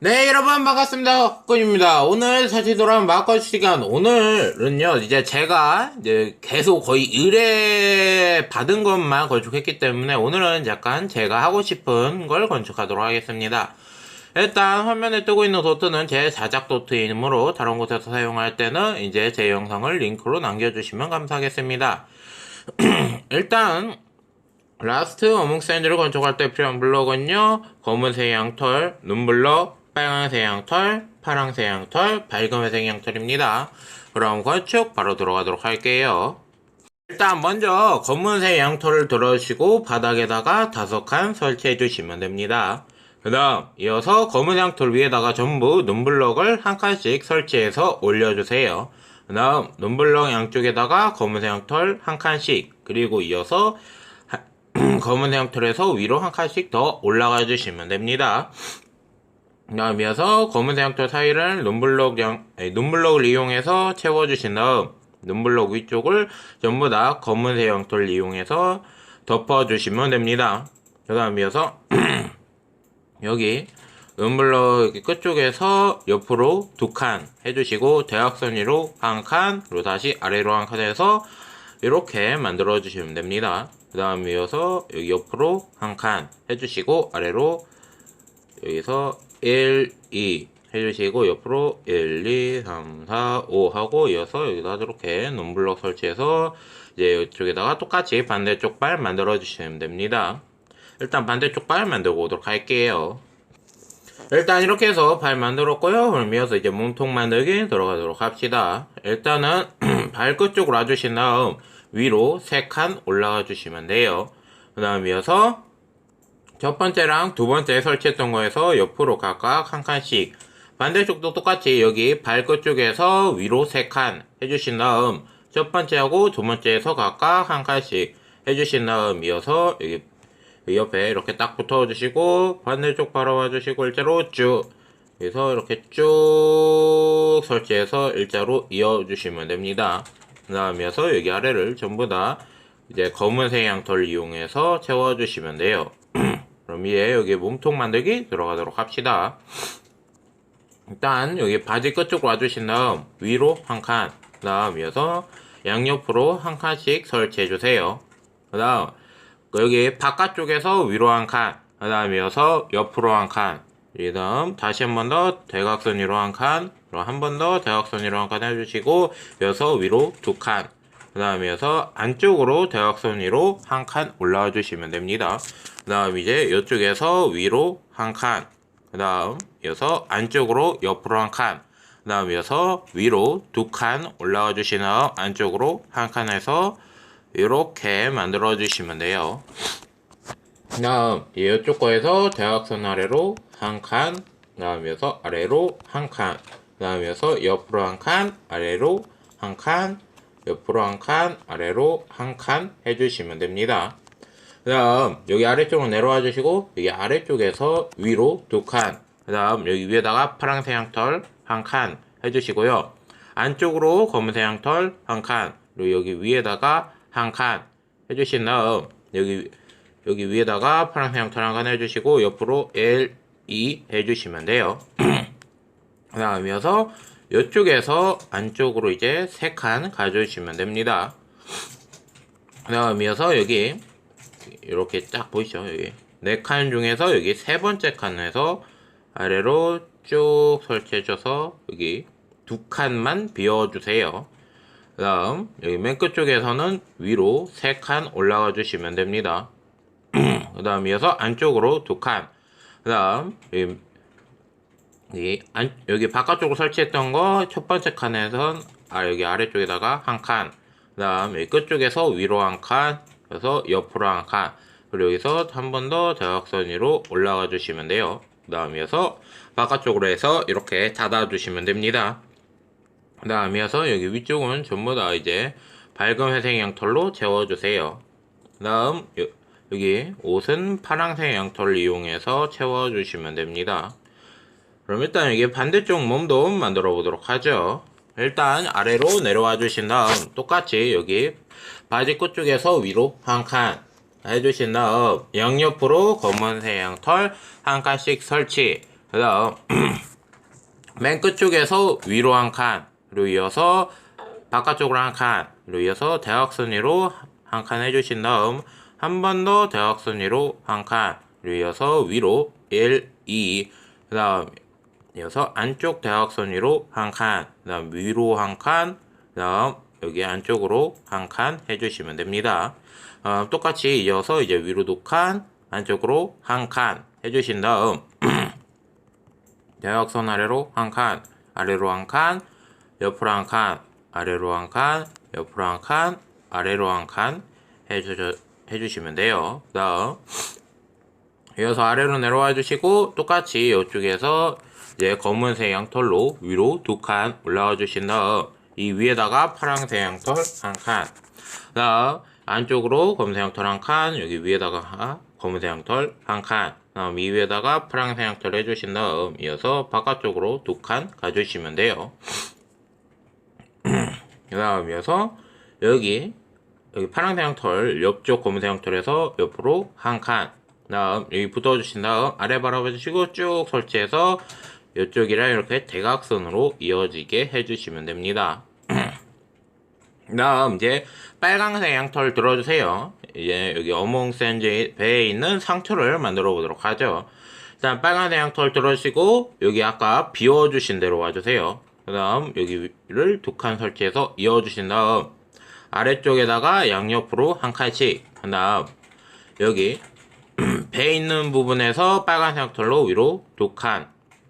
네 여러분 반갑습니다. 헛군입니다. 오늘 사실 돌아온 마커 시간 오늘은요 이제 제가 이제 계속 거의 의뢰 받은 것만 건축했기 때문에 오늘은 약간 제가 하고 싶은 걸 건축하도록 하겠습니다. 일단 화면에 뜨고 있는 도트는 제 자작 도트이므로 다른 곳에서 사용할 때는 이제 제 영상을 링크로 남겨주시면 감사하겠습니다. 일단 라스트 어묵 샌드를 건축할 때 필요한 블럭은요 검은색 양털, 눈블럭, 빨간색 양털, 파란색 양털, 밝은색 양털입니다. 그럼 건축 바로 들어가도록 할게요. 일단 먼저 검은색 양털을 들어주시고 바닥에다가 다섯 칸 설치해 주시면 됩니다. 그 다음 이어서 검은 양털 위에다가 전부 눈블럭을 한 칸씩 설치해서 올려주세요. 그 다음 눈블럭 양쪽에다가 검은색 양털 한 칸씩 그리고 이어서 검은 양털에서 위로 한 칸씩 더 올라가 주시면 됩니다. 다음 이어서 검은 양털 사이를 눈블럭 양, 아니, 눈블럭을 이용해서 채워주신 다음 눈블럭 위쪽을 전부 다 검은 양털 이용해서 덮어주시면 됩니다. 그 다음 이어서 여기 눈블럭 끝쪽에서 옆으로 두 칸 해주시고 대각선 위로 한 칸, 그리고 다시 아래로 한 칸 해서 이렇게 만들어 주시면 됩니다. 그 다음 이어서 여기 옆으로 한 칸 해주시고 아래로 여기서 1, 2 해주시고 옆으로 1, 2, 3, 4, 5 하고 이어서 여기다 이렇게 논블럭 설치해서 이제 이쪽에다가 똑같이 반대쪽 발 만들어 주시면 됩니다. 일단 반대쪽 발 만들고 오도록 할게요. 일단 이렇게 해서 발 만들었고요. 그럼 이어서 이제 몸통 만들기 들어가도록 합시다. 일단은 발 끝 쪽으로 와주신 다음 위로 3칸 올라가 주시면 돼요. 그 다음 이어서 첫 번째랑 두 번째 설치했던 거에서 옆으로 각각 한 칸씩 반대쪽도 똑같이 여기 발끝 쪽에서 위로 3칸 해주신 다음 첫 번째하고 두 번째에서 각각 한 칸씩 해주신 다음 이어서 여기 옆에 이렇게 딱 붙어주시고 반대쪽 바라봐 주시고 일자로 쭉 그래서 이렇게 쭉 설치해서 일자로 이어주시면 됩니다. 그 다음이어서 여기 아래를 전부 다 이제 검은색 양털 이용해서 채워주시면 돼요. 이에 여기 몸통 만들기 들어가도록 합시다. 일단 여기 바지 끝쪽으로 와주신 다음 위로 한 칸, 그 다음 이어서 양옆으로 한 칸씩 설치해주세요. 그 다음 여기 바깥쪽에서 위로 한 칸, 그 다음 이어서 옆으로 한 칸, 그 다음 다시 한 번 더 대각선 위로 한 칸, 그리고 한번 더 대각선 위로 한 칸 해주시고 이어서 위로 두 칸, 그 다음 이어서 안쪽으로 대각선 위로 한 칸 올라와 주시면 됩니다. 그 다음 이제 이쪽에서 위로 한 칸, 그 다음 이어서 안쪽으로 옆으로 한 칸, 그 다음 이어서 위로 두 칸 올라와 주시는 안쪽으로 한 칸에서 이렇게 만들어 주시면 돼요. 그 다음 이쪽 거에서 대각선 아래로 한 칸, 그 다음에서 아래로 한 칸, 그 다음에서 옆으로 한 칸, 아래로 한 칸, 옆으로 한 칸, 아래로 한 칸 해주시면 됩니다. 그 다음 여기 아래쪽으로 내려와 주시고 여기 아래쪽에서 위로 두 칸, 그 다음 여기 위에다가 파란색 양털 한 칸 해주시고요. 안쪽으로 검은색 양털 한 칸, 그리고 여기 위에다가 한 칸 해주신 다음 여기 여기 위에다가 파란색 양털 한 칸 해주시고 옆으로 L, E 해주시면 돼요. 그 다음 이어서 이쪽에서 안쪽으로 이제 세 칸 가져주시면 됩니다. 그 다음 이어서 여기 이렇게 딱 보이죠 여기 네 칸 중에서 여기 세 번째 칸에서 아래로 쭉 설치해줘서 여기 두 칸만 비워주세요. 그 다음 여기 맨 끝쪽에서는 위로 세 칸 올라가 주시면 됩니다. 그 다음 이어서 안쪽으로 두 칸. 그 다음 여기, 여기, 안, 여기 바깥쪽으로 설치했던 거 첫 번째 칸에선 아 여기 아래쪽에다가 한 칸. 그 다음 여기 끝쪽에서 위로 한 칸. 그래서 옆으로 한 칸. 그리고 여기서 한 번 더 대각선 위로 올라가 주시면 돼요. 그 다음 이어서 바깥쪽으로 해서 이렇게 닫아 주시면 됩니다. 그 다음 이어서 여기 위쪽은 전부 다 이제 밝은 회색 양털로 채워주세요. 그 다음 여, 기 옷은 파란색 양털을 이용해서 채워주시면 됩니다. 그럼 일단 여기 반대쪽 몸도 만들어 보도록 하죠. 일단 아래로 내려와 주신 다음 똑같이 여기 바지 끝 쪽에서 위로 한 칸 해주신 다음 양옆으로 검은색 양털 한 칸씩 설치 그 다음, 맨 끝 쪽에서 위로 한 칸으로 이어서 바깥쪽으로 한 칸으로 이어서 대각선 위로 한 칸 해주신 다음 한 번 더 대각선 위로 한 칸으로 이어서 위로 1, 2, 그 다음 이어서 안쪽 대각선 위로 한 칸, 그 다음 위로 한 칸, 그 다음 여기 안쪽으로 한 칸 해주시면 됩니다. 어, 똑같이 이어서 이제 위로 두 칸, 안쪽으로 한 칸 해주신 다음 대각선 아래로 한 칸, 아래로 한 칸, 옆으로 한 칸, 아래로 한 칸, 옆으로 한 칸, 아래로 한 칸 해주, 해주시면 돼요. 그 다음 이어서 아래로 내려와 주시고 똑같이 이쪽에서 이제 검은색 양털로 위로 두 칸 올라와 주신 다음 이 위에다가 파란색 양털 한 칸, 그 다음 안쪽으로 검은색 양털 한 칸, 여기 위에다가 검은색 양털 한 칸, 다음 이 위에다가 파란색 양털 해주신 다음 이어서 바깥쪽으로 두 칸 가주시면 돼요. 그 다음 이어서 여기 여기 파란색 양털 옆쪽 검은색 양털에서 옆으로 한 칸. 다음 여기 붙어주신 다음 아래 바라봐 주시고 쭉 설치해서 이쪽이랑 이렇게 대각선으로 이어지게 해주시면 됩니다. 다음 이제 빨강색 양털 들어주세요. 이제 여기 어몽 샌즈 배에 있는 상처를 만들어 보도록 하죠. 일단 빨간색 양털 들어주시고 여기 아까 비워주신 대로 와주세요. 그 다음 여기를 두 칸 설치해서 이어주신 다음 아래쪽에다가 양옆으로 한 칸씩 그 다음 여기 배 있는 부분에서 빨간색 털로 위로 두 칸,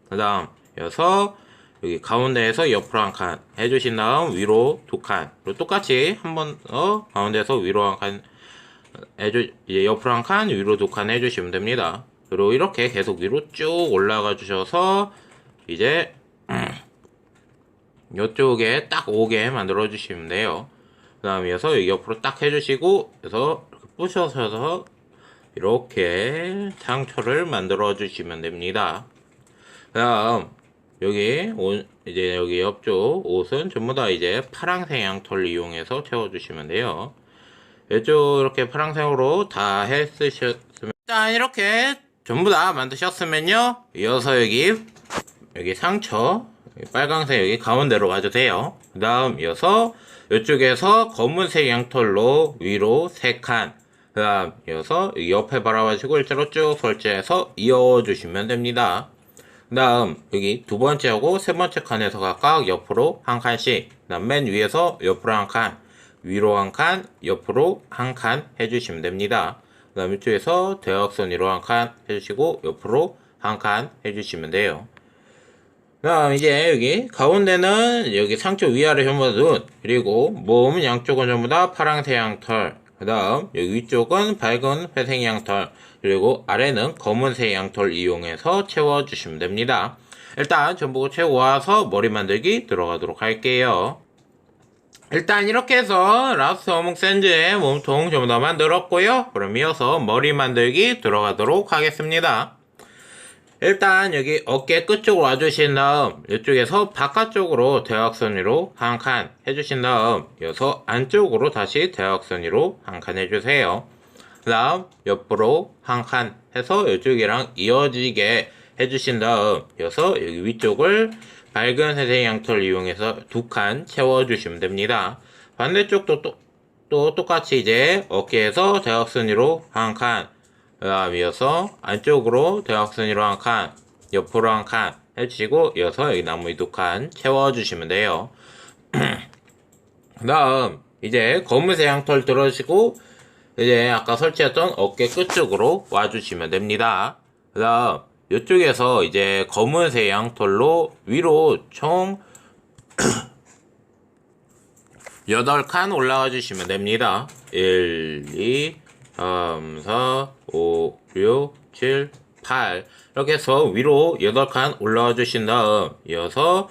그 다음 여서 여기 가운데에서 옆으로 한 칸 해주신 다음 위로 두 칸, 그리고 똑같이 한 번 더 가운데에서 위로 한 칸 해주 이제 옆으로 한 칸, 위로 두 칸 해주시면 됩니다. 그리고 이렇게 계속 위로 쭉 올라가 주셔서 이제 이쪽에 딱 오게 만들어 주시면 돼요. 그 다음에 이어서 옆으로 딱 해주시고 그래서 이렇게 부셔서 이렇게 상처를 만들어 주시면 됩니다. 그 다음 여기 옷, 이제 여기 옆쪽 옷은 전부 다 이제 파랑색 양털 이용해서 채워주시면 돼요. 이쪽 이렇게 파랑색으로 다 했으셨으면 일단 이렇게 전부 다 만드셨으면요 이어서 여기 여기 상처 빨강색 여기 가운데로 와주세요. 그 다음 이어서 이쪽에서 검은색 양털로 위로 3칸 그 다음 이어서 옆에 바라봐주고 일자로 쭉 설치해서 이어주시면 됩니다. 그 다음 여기 두 번째하고 세 번째 칸에서 각각 옆으로 한 칸씩 맨 위에서 옆으로 한 칸, 위로 한 칸, 옆으로 한 칸 해주시면 됩니다. 그 다음 이쪽에서 대각선 위로 한 칸 해주시고 옆으로 한 칸 해주시면 돼요. 그 다음 이제 여기 가운데는 여기 상처 위아래 전부 다 눈, 그리고 몸 양쪽은 전부 다 파랑색 양털, 그 다음 위쪽은 밝은 회색 양털, 그리고 아래는 검은색 양털 이용해서 채워주시면 됩니다. 일단 전부 채워 와서 머리 만들기 들어가도록 할게요. 일단 이렇게 해서 라스트 어묵 샌즈의 몸통 전부 다 만들었고요. 그럼 이어서 머리 만들기 들어가도록 하겠습니다. 일단 여기 어깨 끝쪽으로 와주신 다음 이쪽에서 바깥쪽으로 대각선 위로 한 칸 해주신 다음 이어서 안쪽으로 다시 대각선 위로 한 칸 해주세요. 그 다음 옆으로 한 칸 해서 이쪽이랑 이어지게 해주신 다음 이어서 여기 위쪽을 밝은 회색 양털 이용해서 두 칸 채워주시면 됩니다. 반대쪽도 또, 또 똑같이 이제 어깨에서 대각선 위로 한 칸, 그 다음 이어서 안쪽으로 대각선 위로 한 칸, 옆으로 한 칸 해주시고 이어서 여기 나무 두칸 채워주시면 돼요. 그 다음 이제 검은색 양털 들어주시고 이제 아까 설치했던 어깨 끝쪽으로 와주시면 됩니다. 그 다음 이쪽에서 이제 검은색 양털로 위로 총 8칸 올라가 주시면 됩니다. 1, 2, 3, 4, 5, 6, 7, 8 이렇게 해서 위로 8칸 올라와 주신 다음 이어서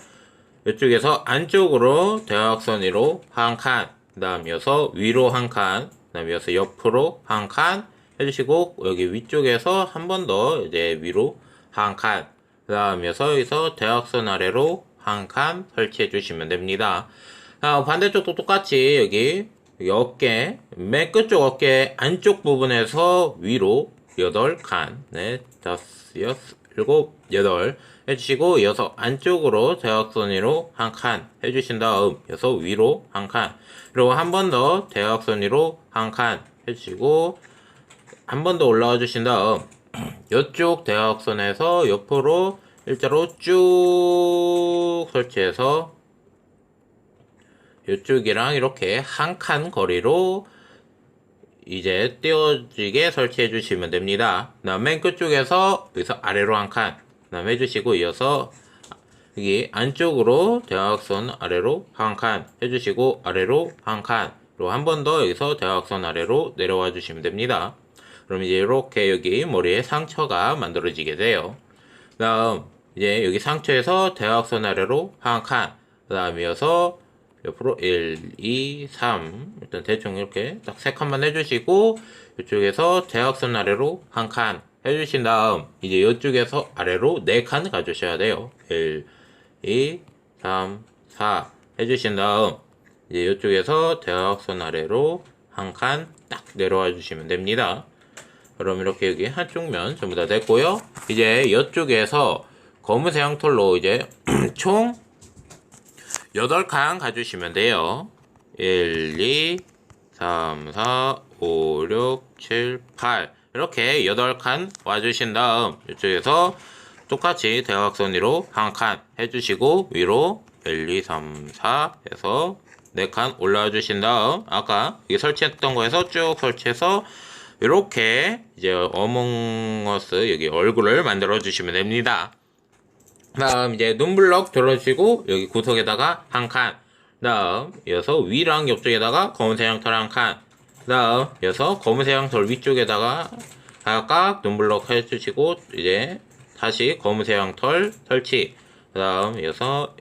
이쪽에서 안쪽으로 대각선 위로 한 칸, 그 다음 이어서 위로 한 칸, 그 다음 이어서 옆으로 한 칸 해주시고 여기 위쪽에서 한 번 더 이제 위로 한 칸, 그 다음 이어서 여기서 대각선 아래로 한 칸 설치해 주시면 됩니다. 아, 반대쪽도 똑같이 여기 어깨, 맨 끝쪽 어깨 안쪽 부분에서 위로 8칸, 네, 다섯, 여섯, 일곱, 여덟 해주시고 이어서 안쪽으로 대각선 위로 한 칸 해주신 다음 이어서 위로 한 칸 그리고 한 번 더 대각선 위로 한 칸 해주시고 한 번 더 올라와 주신 다음 이쪽 대각선에서 옆으로 일자로 쭉 설치해서 이쪽이랑 이렇게 한 칸 거리로 이제 띄워지게 설치해 주시면 됩니다. 맨 끝쪽에서 여기서 아래로 한 칸, 그 다음 해주시고 이어서 여기 안쪽으로 대각선 아래로 한 칸 해주시고 아래로 한 칸, 그리고 한번 더 여기서 대각선 아래로 내려와 주시면 됩니다. 그럼 이제 이렇게 여기 머리에 상처가 만들어지게 돼요. 그 다음 이제 여기 상처에서 대각선 아래로 한 칸, 그 다음 이어서 옆으로 1, 2, 3 일단 대충 이렇게 딱 세 칸만 해주시고 이쪽에서 대각선 아래로 한 칸 해주신 다음 이제 이쪽에서 아래로 네 칸 가주셔야 돼요. 1, 2, 3, 4 해주신 다음 이제 이쪽에서 대각선 아래로 한 칸 딱 내려와 주시면 됩니다. 그럼 이렇게 여기 한쪽 면 전부 다 됐고요. 이제 이쪽에서 검은색 양털로 이제 총 8칸 가주시면 돼요. 1, 2, 3, 4, 5, 6, 7, 8 이렇게 8칸 와주신 다음 이쪽에서 똑같이 대각선 위로 한 칸 해주시고 위로 1, 2, 3, 4 해서 4칸 올라와 주신 다음 아까 여기 설치했던 거에서 쭉 설치해서 이렇게 이제 어몽어스 여기 얼굴을 만들어 주시면 됩니다. 다음 이제 눈블럭 들어주시고 여기 구석에다가 한 칸. 다음 이어서 위랑 옆쪽에다가 검은색 양털 한 칸. 다음 이어서 검은색 양털 위쪽에다가 각각 눈블럭 해주시고 이제 다시 검은색 양털 설치. 다음 이어서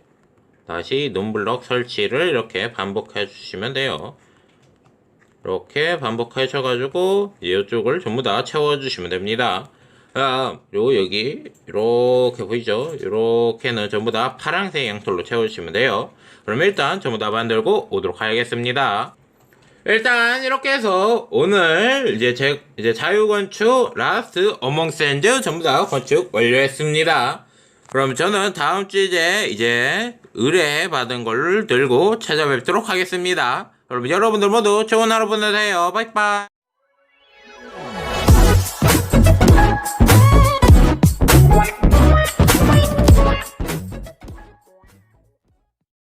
다시 눈블럭 설치를 이렇게 반복해 주시면 돼요. 이렇게 반복하셔가지고 이쪽을 전부 다 채워주시면 됩니다. 요 여기 이렇게 보이죠? 이렇게는 전부 다 파란색 양털로 채워주시면 돼요. 그럼 일단 전부 다 만들고 오도록 하겠습니다. 일단 이렇게 해서 오늘 이제 제 이제 자유건축 라스트 어몽샌드 전부 다 건축 완료했습니다. 그럼 저는 다음 주에 이제 의뢰 받은 걸 들고 찾아뵙도록 하겠습니다. 여러분 여러분들 모두 좋은 하루 보내세요. 바이바이.